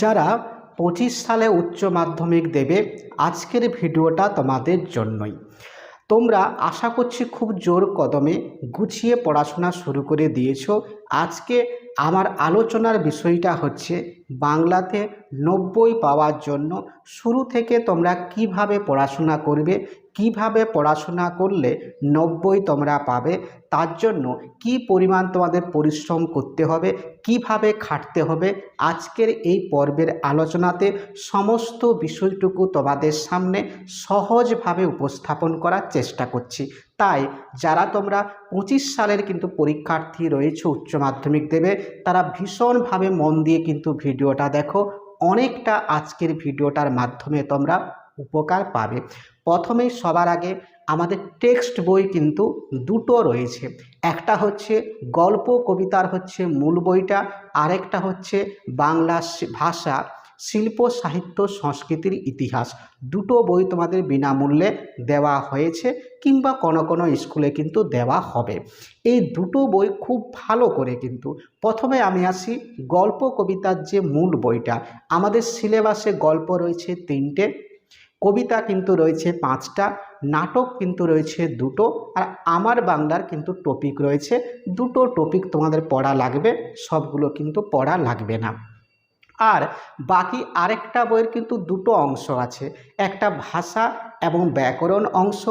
যারা পঁচিশ সালে উচ্চ মাধ্যমিক দেবে, আজকের ভিডিওটা তোমাদের জন্যই। তোমরা আশা করছি খুব জোর কদমে গুছিয়ে পড়াশোনা শুরু করে দিয়েছ। আজকে আমার আলোচনার বিষয়টা হচ্ছে বাংলাতে নব্বই পাওয়ার জন্য শুরু থেকে তোমরা কীভাবে পড়াশোনা করবে কীভাবে পড়াশোনা করলে নব্বই তোমরা পাবে, তার জন্য কি পরিমাণ তোমাদের পরিশ্রম করতে হবে, কীভাবে খাটতে হবে, আজকের এই পর্বের আলোচনাতে সমস্ত বিষয়টুকু তোমাদের সামনে সহজভাবে উপস্থাপন করার চেষ্টা করছি। তাই যারা তোমরা পঁচিশ সালের কিন্তু পরীক্ষার্থী রয়েছে উচ্চ মাধ্যমিক দেবে, তারা ভীষণভাবে মন দিয়ে কিন্তু ভিডিওটা দেখো। অনেকটা আজকের ভিডিওটার মাধ্যমে তোমরা উপকার পাবে। প্রথমেই সবার আগে আমাদের টেক্সট বই কিন্তু দুটো রয়েছে। একটা হচ্ছে গল্প, কবিতার হচ্ছে মূল বইটা। আরেকটা হচ্ছে বাংলা ভাষা, শিল্প, সাহিত্য, সংস্কৃতির ইতিহাস। দুটো বই তোমাদের বিনামূল্যে দেওয়া হয়েছে কিংবা কোনো কোনো স্কুলে কিন্তু দেওয়া হবে। এই দুটো বই খুব ভালো করে কিন্তু প্রথমে আমি আসি গল্প, কবিতার যে মূল বইটা। আমাদের সিলেবাসে গল্প রয়েছে তিনটে। কবিতা কিন্তু রয়েছে পাঁচটা, নাটক কিন্তু রয়েছে দুটো, আর আমার বাংলার কিন্তু টপিক রয়েছে দুটো টপিক তোমাদের পড়া লাগবে, সবগুলো কিন্তু পড়া লাগবে না। আর বাকি আরেকটা বইয়ের কিন্তু দুটো অংশ আছে, একটা ভাষা এবং ব্যাকরণ অংশ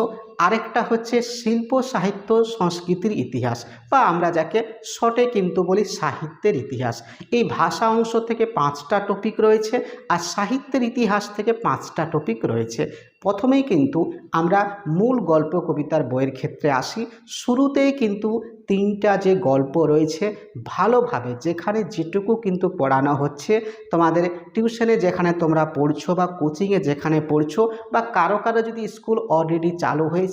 আরেকটা হচ্ছে শিল্প সাহিত্য সংস্কৃতির ইতিহাস বা আমরা যাকে শর্টে কিন্তু বলি সাহিত্যের ইতিহাস। এই ভাষা অংশ থেকে পাঁচটা টপিক রয়েছে আর সাহিত্যের ইতিহাস থেকে পাঁচটা টপিক রয়েছে। প্রথমেই কিন্তু আমরা মূল গল্প কবিতার বইয়ের ক্ষেত্রে আসি। শুরুতেই কিন্তু তিনটা যে গল্প রয়েছে ভালোভাবে যেখানে যেটুকু কিন্তু পড়ানো হচ্ছে, তোমাদের টিউশনে যেখানে তোমরা পড়ছো বা কোচিংয়ে যেখানে পড়ছো বা কারও কারও যদি স্কুল অলরেডি চালু হয়েছে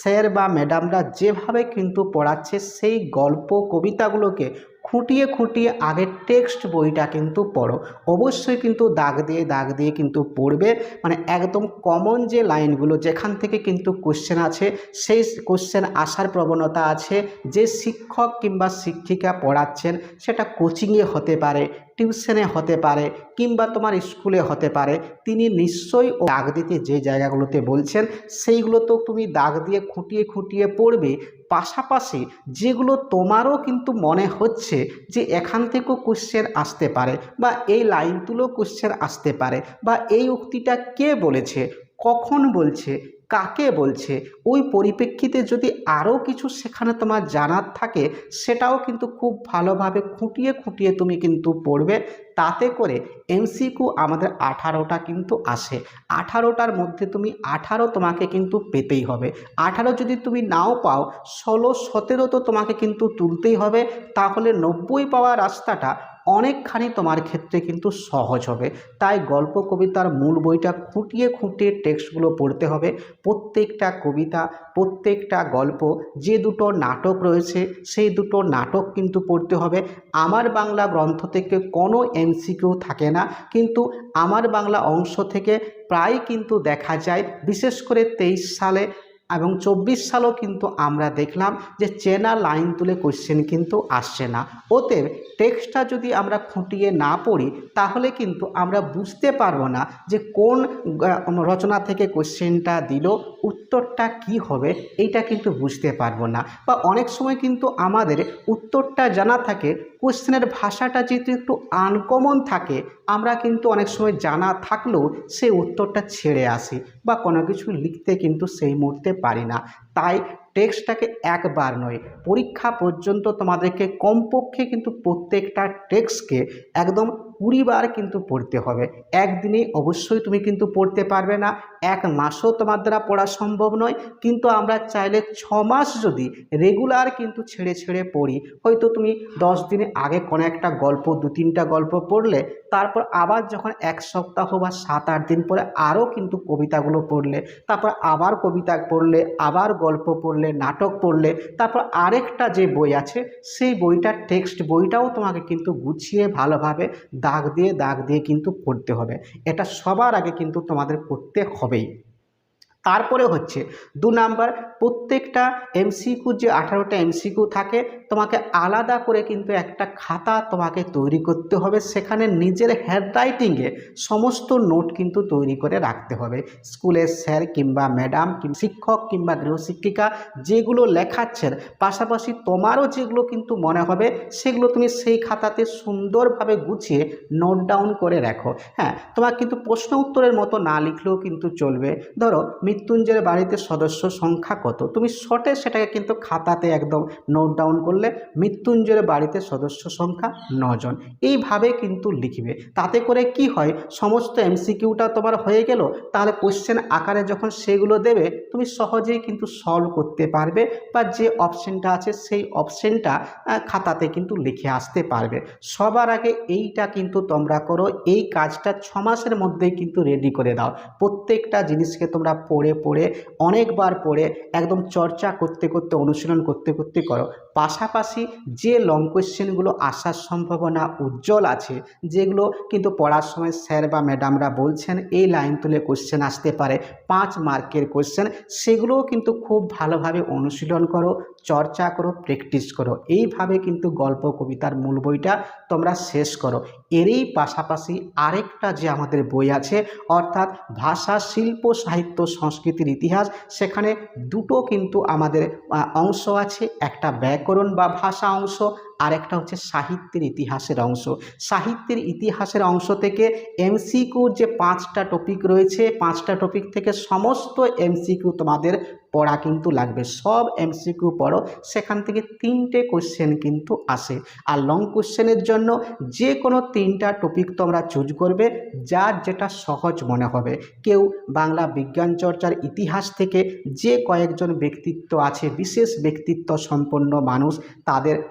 স্যার বা ম্যাডামরা যেভাবে কিন্তু পড়াচ্ছে, সেই গল্প কবিতাগুলোকে খুঁটিয়ে খুঁটিয়ে আগের টেক্সট বইটা কিন্তু পড়ো। অবশ্যই কিন্তু দাগ দিয়ে দাগ দিয়ে কিন্তু পড়বে। মানে একদম কমন যে লাইনগুলো, যেখান থেকে কিন্তু কোশ্চেন আছে, সেই কোশ্চেন আসার প্রবণতা আছে। যে শিক্ষক কিংবা শিক্ষিকা পড়াচ্ছেন, সেটা কোচিংয়ে হতে পারে টিউশনে হতে পারে কিংবা তোমার স্কুলে হতে পারে, তিনি নিশ্চয়ই দাগ দিতে যে জায়গাগুলোতে বলছেন সেইগুলো তো তুমি দাগ দিয়ে খুঁটিয়ে খুঁটিয়ে পড়বে। পাশাপাশি যেগুলো তোমারও কিন্তু মনে হচ্ছে যে এখান থেকেও কোশ্চেন আসতে পারে বা এই লাইন তুলেও কোশ্চেন আসতে পারে বা এই উক্তিটা কে বলেছে, কখন বলছে কাকে বলছে? ওই পরিপ্রেক্ষিতে যদি আরও কিছু সেখানে তোমার জানার থাকে, সেটাও কিন্তু খুব ভালোভাবে খুঁটিয়ে খুঁটিয়ে তুমি কিন্তু পড়বে। তাতে করে এমসিকিউ আমাদের আঠারোটা কিন্তু আসে। আঠারোটার মধ্যে তুমি আঠারো তোমাকে কিন্তু পেতেই হবে। আঠারো যদি তুমি নাও পাও, ষোলো, সতেরো তো তোমাকে কিন্তু তুলতেই হবে। তাহলে নব্বই পাওয়ার রাস্তাটা অনেকখানি তোমার ক্ষেত্রে কিন্তু সহজ হবে। তাই গল্প, কবিতার মূল বইটা খুঁটিয়ে খুঁটিয়ে টেক্সটগুলো পড়তে হবে। প্রত্যেকটা কবিতা, প্রত্যেকটা গল্প, যে দুটো নাটক রয়েছে, সেই দুটো নাটক কিন্তু পড়তে হবে। আমার বাংলা গ্রন্থ থেকে কোনো এমসিকিউ থাকে না। কিন্তু আমার বাংলা অংশ থেকে প্রায় কিন্তু দেখা যায়। বিশেষ করে তেইশ সালে এবং চব্বিশ সালও কিন্তু আমরা দেখলাম যে চেনা লাইন তুলে কোশ্চেন কিন্তু আসছে না। অতএব টেক্সটটা যদি আমরা খুঁটিয়ে না পড়ি, তাহলে কিন্তু আমরা বুঝতে পারব না যে কোন রচনা থেকে কোশ্চেনটা দিল, উত্তরটা কি হবে, এইটা কিন্তু বুঝতে পারব না। বা অনেক সময় কিন্তু আমাদের উত্তরটা জানা থাকে কোশ্চেনের ভাষাটা যেহেতু একটু আনকমন থাকে, আমরা কিন্তু অনেক সময় জানা থাকলেও সেই উত্তরটা ছেড়ে আসি বা কোনো কিছু লিখতে কিন্তু সেই মুহূর্তে পারি না। তাই টেক্সটটাকে একবার নয়, পরীক্ষা পর্যন্ত তোমাদেরকে কমপক্ষে কিন্তু প্রত্যেকটা টেক্সকে একদম কুড়ি বার কিন্তু পড়তে হবে। একদিনে অবশ্যই তুমি কিন্তু পড়তে পারবে না। এক মাসও তোমার দ্বারা পড়া সম্ভব নয়। কিন্তু আমরা চাইলে ছ মাস যদি রেগুলার কিন্তু ছেড়ে ছেড়ে পড়ি, হয়তো তুমি দশ দিনে আগে কোনো একটা গল্প, দু তিনটা গল্প পড়লে, তারপর আবার যখন এক সপ্তাহ বা সাত আট দিন পরে আরও কিন্তু কবিতাগুলো পড়লে, তারপর আবার কবিতা পড়লে, আবার গল্প পড়লে, নাটক পড়লে, তারপর আরেকটা যে বই আছে, সেই বইটার টেক্সট বইটাও তোমাকে কিন্তু গুছিয়ে ভালোভাবে দাগ দিয়ে দাগ দিয়ে কিন্তু করতে হবে। এটা সবার আগে কিন্তু তোমাদের করতে হবেই। তারপরে হচ্ছে, দু নাম্বার, প্রত্যেকটা এমসিকিউ যে আঠারোটা এমসিকিউ থাকে তোমাকে আলাদা করে কিন্তু একটা খাতা তোমাকে তৈরি করতে হবে। সেখানে নিজের হ্যান্ডরাইটিংয়ে সমস্ত নোট কিন্তু তৈরি করে রাখতে হবে। স্কুলের স্যার কিংবা ম্যাডাম শিক্ষক কিংবা গৃহশিক্ষিকা যেগুলো লেখাচ্ছেন, পাশাপাশি তোমারও যেগুলো কিন্তু মনে হবে, সেগুলো তুমি সেই খাতাতে সুন্দরভাবে গুছিয়ে নোট ডাউন করে রাখো। হ্যাঁ তোমার কিন্তু প্রশ্ন উত্তরের মতো না লিখলেও কিন্তু চলবে। ধরো, মৃত্যুঞ্জয়ের বাড়িতে সদস্য সংখ্যা কত? তুমি শর্টে সেটাকে কিন্তু খাতাতে একদম নোট ডাউন করলে মৃত্যুঞ্জয়ের বাড়িতে সদস্য সংখ্যা নজন। এইভাবে কিন্তু লিখবে। তাতে করে কি হয়? সমস্ত এমসিকিউটা তোমার হয়ে গেল। তাহলে কোশ্চেন আকারে যখন সেগুলো দেবে, তুমি সহজেই কিন্তু সলভ করতে পারবে বা যে অপশনটা আছে সেই অপশনটা খাতাতে কিন্তু লিখে আসতে পারবে। সবার আগে এইটা কিন্তু তোমরা করো। এই কাজটা ছ মাসের মধ্যেই কিন্তু রেডি করে দাও। প্রত্যেকটা জিনিসকে তোমরা পড়ে পড়ে, অনেকবার পড়ে একদম চর্চা করতে করতে, অনুশীলন করতে করতে করো। পাশাপাশি যে লং কোয়েশ্চেনগুলো আসার সম্ভাবনা উজ্জ্বল আছে, যেগুলো কিন্তু পড়ার সময় স্যার বা ম্যাডামরা বলছেন, এই লাইন তুলে কোশ্চেন আসতে পারে, পাঁচ মার্কের কোশ্চেন সেগুলোও কিন্তু খুব ভালোভাবে অনুশীলন করো। চর্চা করো প্র্যাকটিস করো। এইভাবে কিন্তু গল্প, কবিতার মূল বইটা তোমরা শেষ করো। এরই পাশাপাশি আরেকটা যে আমাদের বই আছে, অর্থাৎ ভাষা, শিল্প, সাহিত্য, সংস্কৃতির ইতিহাস, সেখানে দুটো কিন্তু আমাদের অংশ আছে। একটা ব্যাকরণ বা ভাষা অংশ আর একটা হচ্ছে সাহিত্যের ইতিহাসের অংশ। সাহিত্যের ইতিহাসের অংশ থেকে এমসিকিউর যে পাঁচটা টপিক রয়েছে, পাঁচটা টপিক থেকে সমস্ত এমসিকিউ তোমাদের পড়া কিন্তু লাগবে। সব এমসিকিউ পড়ো, সেখান থেকে তিনটে কোশ্চেন কিন্তু আসে। আর লং কোশ্চেনের জন্য যে কোনো তিনটা টপিক তোমরা চুজ করবে, যার যেটা সহজ মনে হবে। কেউ বাংলা বিজ্ঞান চর্চার ইতিহাস থেকে যে কয়েকজন ব্যক্তিত্ব আছে, বিশেষ ব্যক্তিত্ব সম্পন্ন মানুষ, তাদের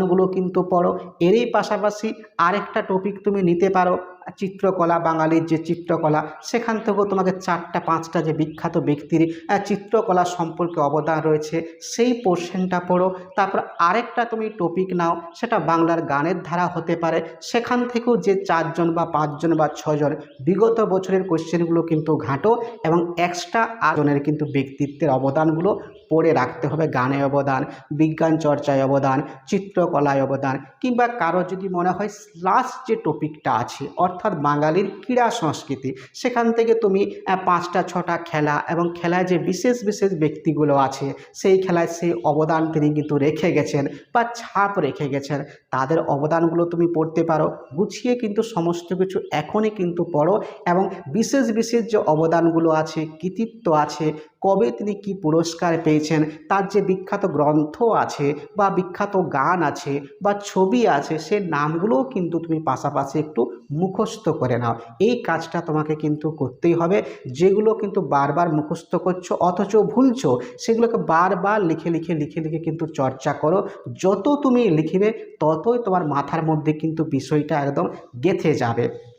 অবদানগুলো কিন্তু পড়ো। এরই পাশাপাশি আরেকটা টপিক তুমি নিতে পারো, চিত্রকলা, বাঙালির যে চিত্রকলা, সেখান থেকেও তোমাকে চারটা, পাঁচটা যে বিখ্যাত ব্যক্তির চিত্রকলা সম্পর্কে অবদান রয়েছে, সেই পোর্শনটা পড়ো। তারপর আরেকটা তুমি টপিক নাও, সেটা বাংলার গানের ধারা হতে পারে। সেখান থেকেও যে চারজন বা পাঁচজন বা ছজন বিগত বছরের কোশ্চেনগুলো কিন্তু ঘাঁটো এবং এক্সট্রা আজনের কিন্তু ব্যক্তিত্বের অবদানগুলো পড়ে রাখতে হবে গানে অবদান, বিজ্ঞান চর্চায় অবদান, চিত্রকলায় অবদান কিংবা কারও যদি মনে হয় লাস্ট যে টপিকটা আছে, অর্থাৎ বাঙালির ক্রীড়া সংস্কৃতি, সেখান থেকে তুমি পাঁচটা, ছটা খেলা এবং খেলায় যে বিশেষ বিশেষ ব্যক্তিগুলো আছে, সেই খেলায় সেই অবদান তিনি কিন্তু রেখে গেছেন বা ছাপ রেখে গেছেন। তাদের অবদানগুলো তুমি পড়তে পারো, গুছিয়ে কিন্তু সমস্ত কিছু এখনই কিন্তু পড়ো এবং বিশেষ বিশেষ যে অবদানগুলো আছে, কৃতিত্ব আছে কবে তিনি কি পুরস্কার পেয়েছেন, তার যে বিখ্যাত গ্রন্থ আছে বা বিখ্যাত গান আছে বা ছবি আছে, সে নামগুলোও কিন্তু তুমি পাশাপাশি একটু মুখস্থ করে নাও। এই কাজটা তোমাকে কিন্তু করতেই হবে। যেগুলো কিন্তু বারবার মুখস্থ করছ অথচ ভুলছো, সেগুলোকে বারবার লিখে লিখে লিখে লিখে কিন্তু চর্চা করো। যত তুমি লিখবে, ততই তোমার মাথার মধ্যে কিন্তু বিষয়টা একদম গেঁথে যাবে।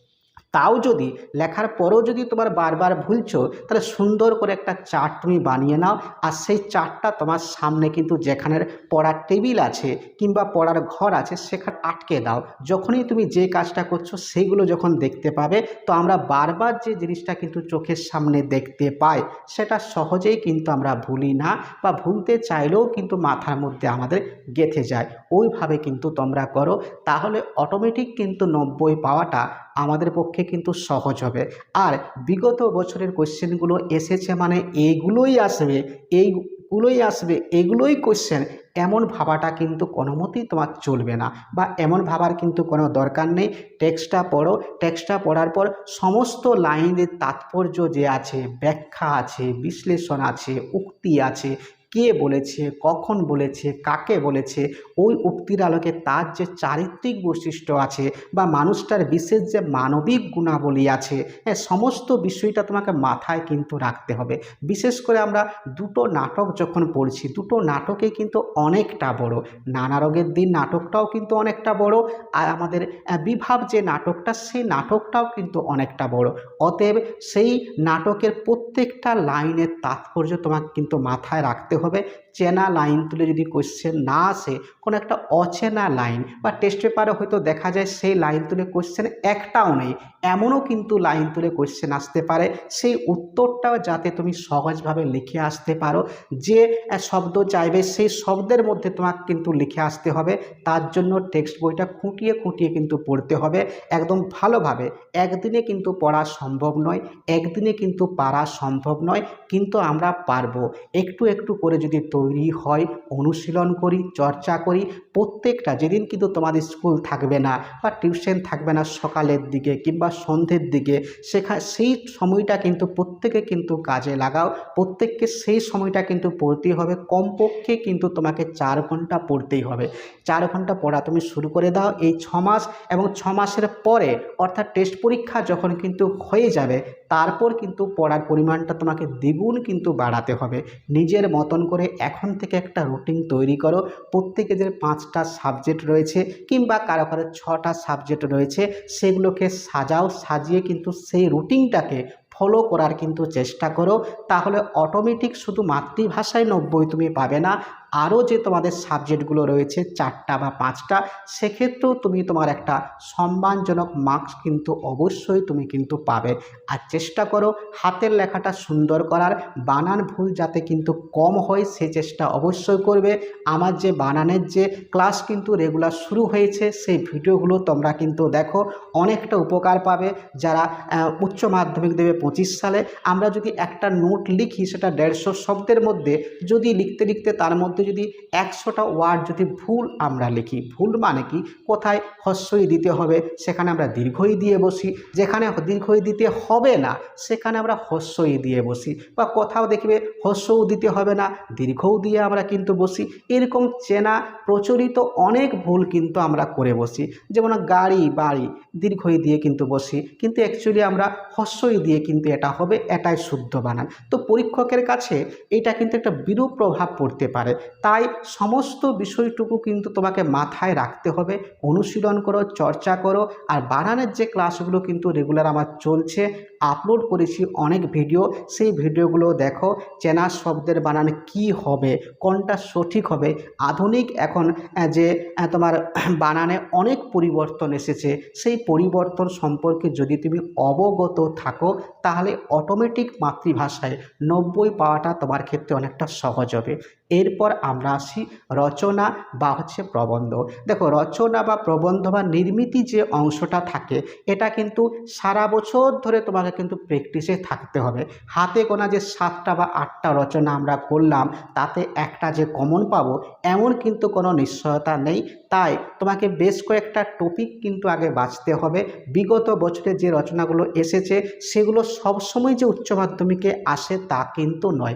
তাও যদি লেখার পরেও যদি তোমার বারবার ভুলছো, তাহলে সুন্দর করে একটা চার্ট তুমি বানিয়ে নাও আর সেই চার্টটা তোমার সামনে কিন্তু যেখানে পড়ার টেবিল আছে কিংবা পড়ার ঘর আছে সেখানে আটকে দাও। যখনই তুমি যে কাজটা করছ সেইগুলো যখন দেখতে পাবে, তো আমরা বারবার যে জিনিসটা কিন্তু চোখের সামনে দেখতে পাই, সেটা সহজেই কিন্তু আমরা ভুলি না বা ভুলতে চাইলেও কিন্তু মাথার মধ্যে আমাদের গেঁথে যায়। ওইভাবে কিন্তু তোমরা করো। তাহলে অটোমেটিক কিন্তু নব্বই পাওয়াটা আমাদের পক্ষে কিন্তু সহজ হবে। আর বিগত বছরের কোশ্চেনগুলো এসেছে মানে এইগুলোই আসবে এইগুলোই আসবে, এগুলোই কোশ্চেন। এমন ভাবাটা কিন্তু কোনো মতেই তোমার চলবে না বা এমন ভাবার কিন্তু কোনো দরকার নেই। টেক্সটটা পড়ো, টেক্সটটা পড়ার পর সমস্ত লাইনের তাৎপর্য যে আছে, ব্যাখ্যা আছে, বিশ্লেষণ আছে, উক্তি আছে কে বলেছে, কখন বলেছে, কাকে বলেছে, ওই উক্তির আলোকে তার যে চারিত্রিক বৈশিষ্ট্য আছে বা মানুষটার বিশেষ যে মানবিক গুণাবলী আছে হ্যাঁ সমস্ত বিষয়টা তোমাকে মাথায় কিন্তু রাখতে হবে। বিশেষ করে আমরা দুটো নাটক যখন পড়ছি, দুটো নাটকে কিন্তু অনেকটা বড়। নানা রোগের দিন নাটকটাও কিন্তু অনেকটা বড়, আর আমাদের বিভাব যে নাটকটা, সেই নাটকটাও কিন্তু অনেকটা বড়। অতএব সেই নাটকের প্রত্যেকটা লাইনের তাৎপর্য তোমাকে কিন্তু মাথায় রাখতে হবে চেনা লাইন তুলে যদি কোশ্চেন না আসে, কোনো একটা অচেনা লাইন বা টেস্ট পেপারে হয়তো দেখা যায় সেই লাইন তুলে কোশ্চেন একটাও নেই, এমনও কিন্তু লাইন তুলে কোশ্চেন আসতে পারে। সেই উত্তরটাও যাতে তুমি সহজভাবে লিখে আসতে পারো, যে শব্দ চাইবে সেই শব্দের মধ্যে তোমাকে কিন্তু লিখে আসতে হবে। তার জন্য টেক্সট বইটা খুঁটিয়ে খুঁটিয়ে কিন্তু পড়তে হবে। একদম ভালোভাবে, একদিনে কিন্তু পড়া সম্ভব নয়, একদিনে কিন্তু পারা সম্ভব নয়, কিন্তু আমরা পারব। একটু একটু করে যদি তৈরি হয়, অনুশীলন করি, চর্চা করি। প্রত্যেকটা যেদিন কিন্তু তোমাদের স্কুল থাকবে না বা টিউশন থাকবে না সকালের দিকে কিংবা সন্ধ্যের দিকে, সেখা, সেই সময়টা কিন্তু প্রত্যেকে কিন্তু কাজে লাগাও। প্রত্যেককে সেই সময়টা কিন্তু পড়তেই হবে। কমপক্ষে কিন্তু তোমাকে চার ঘণ্টা পড়তেই হবে। চার ঘণ্টা পড়া তুমি শুরু করে দাও এই ছ মাস এবং ছ মাসের পরে অর্থাৎ টেস্ট পরীক্ষা যখন কিন্তু হয়ে যাবে তারপর কিন্তু পড়ার পরিমাণটা তোমাকে দ্বিগুণ কিন্তু বাড়াতে হবে। নিজের মতন করে এখন থেকে একটা রুটিন তৈরি করো। প্রত্যেকে যে পাঁচটা সাবজেক্ট রয়েছে কিংবা কারও কারও ছটা সাবজেক্ট রয়েছে, সেগুলোকে সাজাও, সাজিয়ে কিন্তু সেই রুটিনটাকে ফলো করার কিন্তু চেষ্টা করো। তাহলে অটোমেটিক শুধু মাতৃভাষায় নব্বই তুমি পাবে না আরও যে তোমাদের সাবজেক্টগুলো রয়েছে চারটা বা পাঁচটা, সেক্ষেত্রেও তুমি তোমার একটা সম্মানজনক মার্কস কিন্তু অবশ্যই তুমি কিন্তু পাবে। আর চেষ্টা করো হাতের লেখাটা সুন্দর করার, বানান ভুল যাতে কিন্তু কম হয় সে চেষ্টা অবশ্যই করবে। আমার যে বানানের যে ক্লাস কিন্তু রেগুলার শুরু হয়েছে, সেই ভিডিওগুলো তোমরা কিন্তু দেখো, অনেকটা উপকার পাবে। যারা উচ্চ মাধ্যমিক দেবে পঁচিশ সালে, আমরা যদি একটা নোট লিখি সেটা দেড়শো শব্দের মধ্যে, যদি লিখতে লিখতে তার মধ্যে যদি একশোটা ওয়ার্ড যদি ভুল আমরা লিখি, ভুল মানে কি? কোথায় হস্যই দিতে হবে, সেখানে আমরা দীর্ঘই দিয়ে বসি। যেখানে দীর্ঘই দিতে হবে না, সেখানে আমরা হস্যই দিয়ে বসি। বা কোথাও দেখবে হস্যও দিতে হবে না, দীর্ঘও দিয়ে আমরা কিন্তু বসি। এরকম চেনা, প্রচলিত অনেক ভুল কিন্তু আমরা করে বসি। যেমন গাড়ি, বাড়ি, দীর্ঘই দিয়ে কিন্তু বসি। কিন্তু অ্যাকচুয়ালি আমরা হস্যই দিয়ে কিন্তু এটা হবে, এটাই শুদ্ধ বানান। তো পরীক্ষকের কাছে এটা কিন্তু একটা বিরূপ প্রভাব পড়তে পারে। তাই সমস্ত বিষয়টুকু কিন্তু তোমাকে মাথায় রাখতে হবে। অনুশীলন করো, চর্চা করো, আর বানানের যে ক্লাসগুলো কিন্তু রেগুলার আমার চলছে আপলোড করেছি অনেক ভিডিও সেই ভিডিওগুলো দেখো, চেনা শব্দের বানান কি হবে, কোনটা সঠিক হবে। আধুনিক এখন যে তোমার বানানে অনেক পরিবর্তন এসেছে, সেই পরিবর্তন সম্পর্কে যদি তুমি অবগত থাকো, তাহলে অটোমেটিক মাতৃভাষায় নব্বই পাওয়াটা তোমার ক্ষেত্রে অনেকটা সহজ হবে। এরপর আমরা আসি রচনা বা হচ্ছে প্রবন্ধ। দেখো, রচনা বা প্রবন্ধ বা নির্মিতি যে অংশটা থাকে, এটা কিন্তু সারা বছর ধরে তোমাকে কিন্তু প্র্যাকটিসে থাকতে হবে। হাতে গোনা যে সাতটা বা আটটা রচনা আমরা করলাম, তাতে একটা যে কমন পাবো, এমন কিন্তু কোনো নিশ্চয়তা নেই। তাই তোমাকে বেশ কয়েকটা টপিক কিন্তু আগে বাঁচতে হবে। বিগত বছরে যে রচনাগুলো এসেছে, সেগুলো সবসময় যে উচ্চ মাধ্যমিকে আসে তা কিন্তু নয়।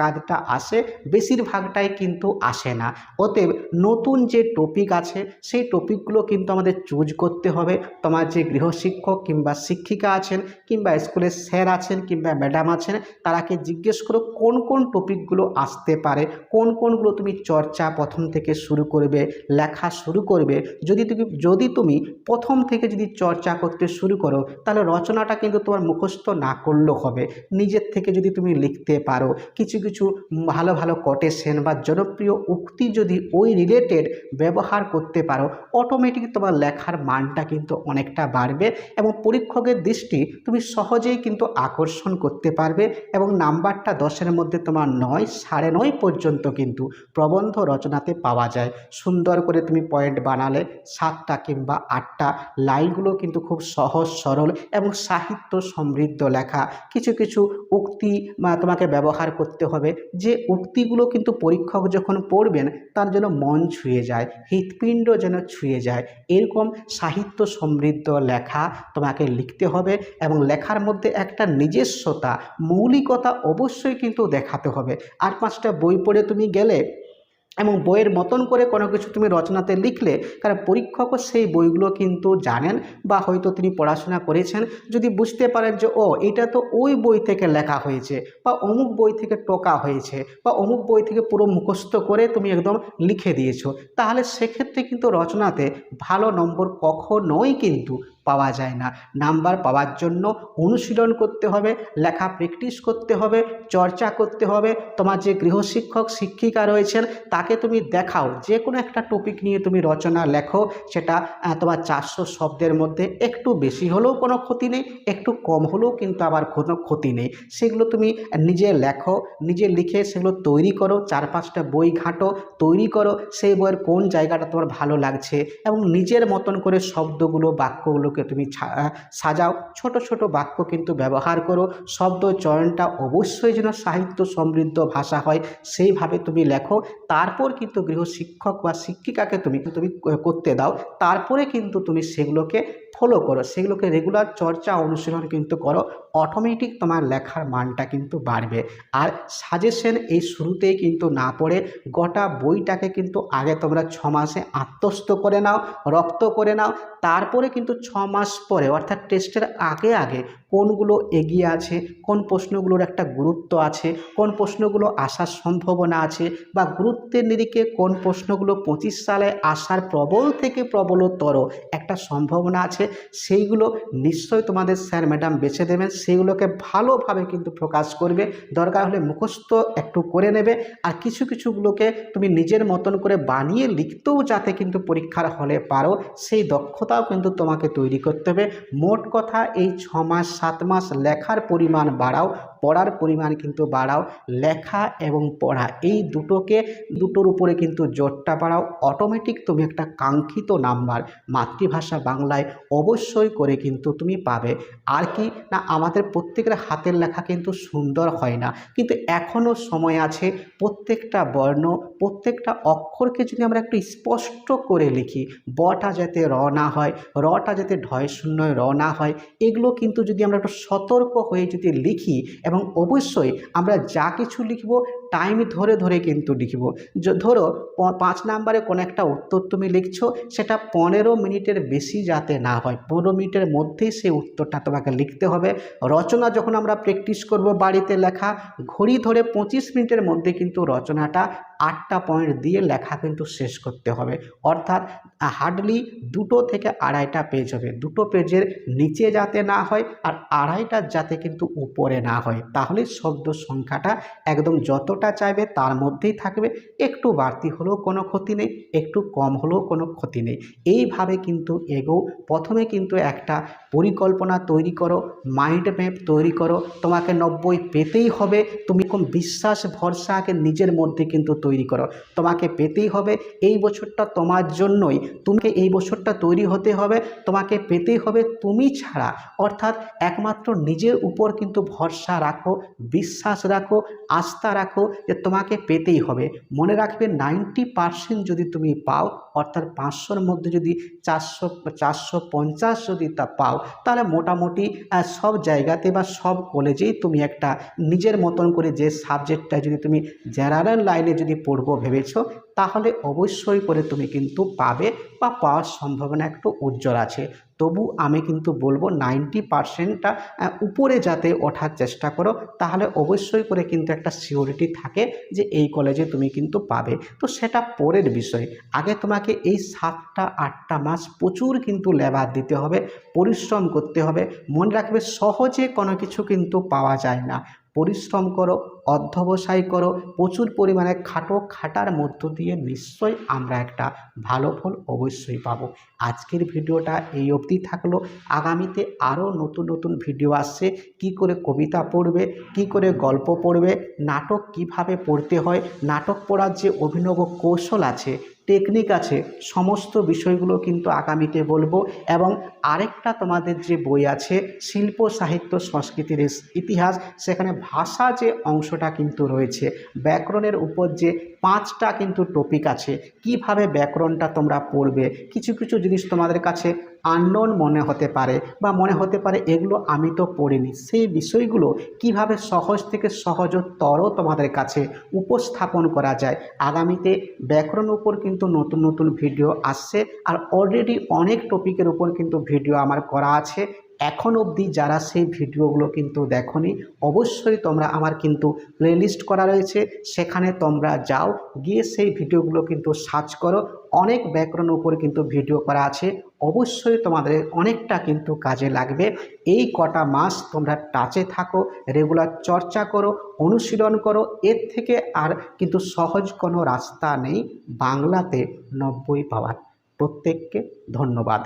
আধটা আসে, বেশিরভাগটাই কিন্তু আসে না। অতএব নতুন যে টপিক আছে, সেই টপিকগুলো কিন্তু আমাদের চুজ করতে হবে। তোমার যে গৃহশিক্ষক কিংবা শিক্ষিকা আছেন কিংবা স্কুলের স্যার আছেন কিংবা ম্যাডাম আছেন, তারাকে জিজ্ঞেস করো কোন কোন টপিকগুলো আসতে পারে, কোন কোনগুলো তুমি চর্চা প্রথম থেকে শুরু করবে, লেখা শুরু করবে। যদি তুমি যদি তুমি প্রথম থেকে যদি চর্চা করতে শুরু করো, তাহলে রচনাটা কিন্তু তোমার মুখস্থ না করলেও হবে। নিজের থেকে যদি তুমি লিখতে পারো, কিছু কিছু কিছু ভালো ভালো কোটেশন বা জনপ্রিয় উক্তি যদি ওই রিলেটেড ব্যবহার করতে পারো অটোমেটিক তোমার লেখার মানটা কিন্তু অনেকটা বাড়বে এবং পরীক্ষকের দৃষ্টি তুমি সহজেই কিন্তু আকর্ষণ করতে পারবে এবং নাম্বারটা দশের মধ্যে তোমার নয়, সাড়ে নয় পর্যন্ত কিন্তু প্রবন্ধ রচনাতে পাওয়া যায়। সুন্দর করে তুমি পয়েন্ট বানালে, সাতটা কিংবা আটটা লাইনগুলো কিন্তু খুব সহজ, সরল এবং সাহিত্য সমৃদ্ধ লেখা। কিছু কিছু উক্তি তোমাকে ব্যবহার করতে হবে যে উক্তিগুলো কিন্তু পরীক্ষক যখন পড়বেন তার যেন মন ছুঁয়ে যায়, হৃৎপিণ্ড যেন ছুঁয়ে যায়। এরকম সাহিত্য সমৃদ্ধ লেখা তোমাকে লিখতে হবে এবং লেখার মধ্যে একটা নিজস্বতা, মৌলিকতা অবশ্যই কিন্তু দেখাতে হবে। আর পাঁচটা বই পড়ে তুমি গেলে এবং বইয়ের মতন করে কোনো কিছু তুমি রচনাতে লিখলে কারণ পরীক্ষকও সেই বইগুলো কিন্তু জানেন বা হয়তো তিনি পড়াশোনা করেছেন। যদি বুঝতে পারেন যে, ও, এটা তো ওই বই থেকে লেখা হয়েছে বা অমুক বই থেকে টোকা হয়েছে বা অমুক বই থেকে পুরো মুখস্থ করে তুমি একদম লিখে দিয়েছ। তাহলে সেক্ষেত্রে কিন্তু রচনাতে ভালো নম্বর কখনোই কিন্তু পাওয়া যায় না। নাম্বার পাওয়ার জন্য অনুশীলন করতে হবে, লেখা প্র্যাকটিস করতে হবে, চর্চা করতে হবে। তোমার যে গৃহশিক্ষক শিক্ষিকা রয়েছেন, তাকে তুমি দেখাও। যে কোনো একটা টপিক নিয়ে তুমি রচনা লেখো, সেটা তোমার চারশো শব্দের মধ্যে একটু বেশি হলেও কোনো ক্ষতি নেই, একটু কম হলেও কিন্তু আবার কোনো ক্ষতি নেই। সেগুলো তুমি নিজে লেখো, নিজে লিখে সেগুলো তৈরি করো, চার পাঁচটা বই ঘাঁটো, তৈরি করো, সেই বইয়ের কোন জায়গাটা তোমার ভালো লাগছে, এবং নিজের মতন করে শব্দগুলো, বাক্যগুলোকে তুমি ছা- সাজাও। ছোট ছোট বাক্য কিন্তু ব্যবহার করো। শব্দ চয়নটা অবশ্যই যেন সাহিত্য সমৃদ্ধ ভাষা হয়, সেইভাবে তুমি লেখো। তারপর কিন্তু গৃহ শিক্ষক বা শিক্ষিকাকে তুমি তুমি করতে দাও। তারপরে কিন্তু তুমি সেগুলোকে ফলো করো। সেগুলোকে রেগুলার চর্চা অনুশীলন কিন্তু করো। অটোমেটিক তোমার লেখার মানটা কিন্তু বাড়বে। আর সাজেশন এই শুরুতেই কিন্তু না পড়ে, গোটা বইটাকে কিন্তু আগে তোমরা ছ মাসে আত্মস্থ করে নাও, রপ্ত করে নাও, তারপরে কিন্তু ছ মাস পরে, অর্থাৎ টেস্টের আগে আগে কোনগুলো এগিয়ে আছে, কোন প্রশ্নগুলোর একটা গুরুত্ব আছে, কোন প্রশ্নগুলো আসার সম্ভাবনা আছে বা গুরুত্বের নিরিখে কোন প্রশ্নগুলো পঁচিশ সালে আসার প্রবল থেকে প্রবলতর একটা সম্ভাবনা আছে, সেইগুলো নিশ্চয়ই তোমাদের স্যার ম্যাডাম বেছে দেবেন, সেইগুলোকে ভালোভাবে কিন্তু প্রকাশ করবে, দরকার হলে মুখস্থ একটু করে নেবে আর কিছু কিছুগুলোকে তুমি নিজের মতন করে বানিয়ে লিখতেও যাতে কিন্তু পরীক্ষার হলে পারো, সেই দক্ষতাও কিন্তু তোমাকে তৈরি করতে হবে। মোট কথা এই ছ মাস সাত মাস লেখার পরিমাণ বাড়াও, পড়ার পরিমাণ কিন্তু বাড়াও, লেখা এবং পড়া, এই দুটোকে, দুটোর উপরে কিন্তু জোরটা বাড়াও। অটোমেটিক তুমি একটা কাঙ্ক্ষিত নাম্বার মাতৃভাষা বাংলায় অবশ্যই করে কিন্তু তুমি পাবে। আর কি, না, আমাদের প্রত্যেকের হাতের লেখা কিন্তু সুন্দর হয় না। কিন্তু এখনও সময় আছে প্রত্যেকটা বর্ণ, প্রত্যেকটা অক্ষরকে যদি আমরা একটু স্পষ্ট করে লিখি, বটা যাতে র না হয়, রটা যাতে ঢয় শূন্য র না হয়, এগুলো কিন্তু যদি আমরা একটু সতর্ক হয়ে যদি লিখি এবং অবশ্যই আমরা যা কিছু লিখব টাইম ধরে ধরে কিন্তু লিখব। ধরো পাঁচ নাম্বারে কোনো একটা উত্তর তুমি লিখছো, সেটা পনেরো মিনিটের বেশি যাতে না হয়। পনেরো মিনিটের মধ্যেই সেই উত্তরটা তোমাকে লিখতে হবে। রচনা যখন আমরা প্র্যাকটিস করব বাড়িতে লেখা, ঘড়ি ধরে পঁচিশ মিনিটের মধ্যে কিন্তু রচনাটা আটটা পয়েন্ট দিয়ে লেখা কিন্তু শেষ করতে হবে। অর্থাৎ হার্ডলি দুটো থেকে আড়াইটা পেজ হবে। দুটো পেজের নিচে যাতে না হয় আর আড়াইটা যাতে কিন্তু উপরে না হয়। তাহলে শব্দ সংখ্যাটা একদম যতটা চাইবে তার মধ্যেই থাকবে। একটু বাড়তি হলেও কোনো ক্ষতি নেই, একটু কম হলেও কোনো ক্ষতি নেই। এইভাবে কিন্তু এগো। প্রথমে কিন্তু একটা পরিকল্পনা তৈরি করো মাইন্ড ম্যাপ তৈরি করো। তোমাকে নব্বই পেতেই হবে। তুমি কোন বিশ্বাস, ভরসাকে নিজের মধ্যে কিন্তু তৈরি করো। তোমাকে পেতেই হবে। এই বছরটা তোমার জন্যই। তুমি এই বছরটা তৈরি হতে হবে। তোমাকে পেতেই হবে তুমি ছাড়া। অর্থাৎ একমাত্র নিজের উপর কিন্তু ভরসা রাখো, বিশ্বাস রাখো, আস্থা রাখো। যে তোমাকে পেতেই হবে। মনে রাখবে নাইনটি পার্সেন্ট যদি তুমি পাও, অর্থাৎ পাঁচশোর মধ্যে যদি চারশো চারশো পঞ্চাশ যদি তা পাও, তাহলে মোটামুটি সব জায়গাতে বা সব কলেজেই তুমি একটা নিজের মতন করে যে সাবজেক্টটা যদি তুমি জেনারেল লাইনে যদি পড়ব ভেবেছো তাহলে অবশ্যই করে তুমি কিন্তু পাবে বা পাওয়ার সম্ভাবনা একটু উজ্জ্বল আছে। তবু আমি কিন্তু বলব নাইনটি পারসেন্টটা উপরে যাতে ওঠার চেষ্টা করো, তাহলে অবশ্যই করে কিন্তু একটা সিওরিটি থাকে যে এই কলেজে তুমি কিন্তু পাবে। তো সেটা পরের বিষয়। আগে তোমাকে এই সাতটা, আটটা মাস প্রচুর কিন্তু লেবার দিতে হবে, পরিশ্রম করতে হবে। মনে রাখবে সহজে কোনো কিছু কিন্তু পাওয়া যায় না। পরিশ্রম করো, অধ্যবসায় করো, প্রচুর পরিমাণে খাটো খাটার মধ্য দিয়ে নিশ্চয়ই আমরা একটা ভালো ফল অবশ্যই পাবো। আজকের ভিডিওটা এই অবধি থাকল। আগামীতে আরও নতুন নতুন ভিডিও আসছে। কি করে কবিতা পড়বে, কি করে গল্প পড়বে, নাটক কীভাবে পড়তে হয়, নাটক পড়ার যে অভিনব কৌশল আছে টেকনিক আছে, সমস্ত বিষয়গুলো কিন্তু আগামীতে বলব এবং আরেকটা তোমাদের যে বই আছে, শিল্প, সাহিত্য, সংস্কৃতির ইতিহাস, সেখানে ভাষা যে অংশটা কিন্তু রয়েছে, ব্যাকরণের উপর যে পাঁচটা কিন্তু টপিক আছে, কীভাবে ব্যাকরণটা তোমরা পড়বে, কিছু কিছু জিনিস তোমাদের কাছে আননোন মনে হতে পারে বা মনে হতে পারে এগুলো আমি তো পড়িনি। সেই বিষয়গুলো কীভাবে সহজ থেকে সহজতর তোমাদের কাছে উপস্থাপন করা যায়, আগামীতে ব্যাকরণ উপর কিন্তু নতুন নতুন ভিডিও আসছে আর অলরেডি অনেক টপিকের উপর কিন্তু ভিডিও আমার করা আছে। এখন অবধি যারা সেই ভিডিওগুলো কিন্তু দেখনি, অবশ্যই তোমরা আমার কিন্তু প্লেলিস্ট করা রয়েছে। সেখানে তোমরা যাও, গিয়ে সেই ভিডিওগুলো কিন্তু সার্চ করো। অনেক ব্যাকরণ উপরে কিন্তু ভিডিও করা আছে। অবশ্যই তোমাদের অনেকটা কিন্তু কাজে লাগবে। এই কটা মাস তোমরা টাচে থাকো রেগুলার চর্চা করো, অনুশীলন করো। এর থেকে আর কিন্তু সহজ কোনো রাস্তা নেই বাংলাতে নব্বই পাওয়ার। প্রত্যেককে ধন্যবাদ।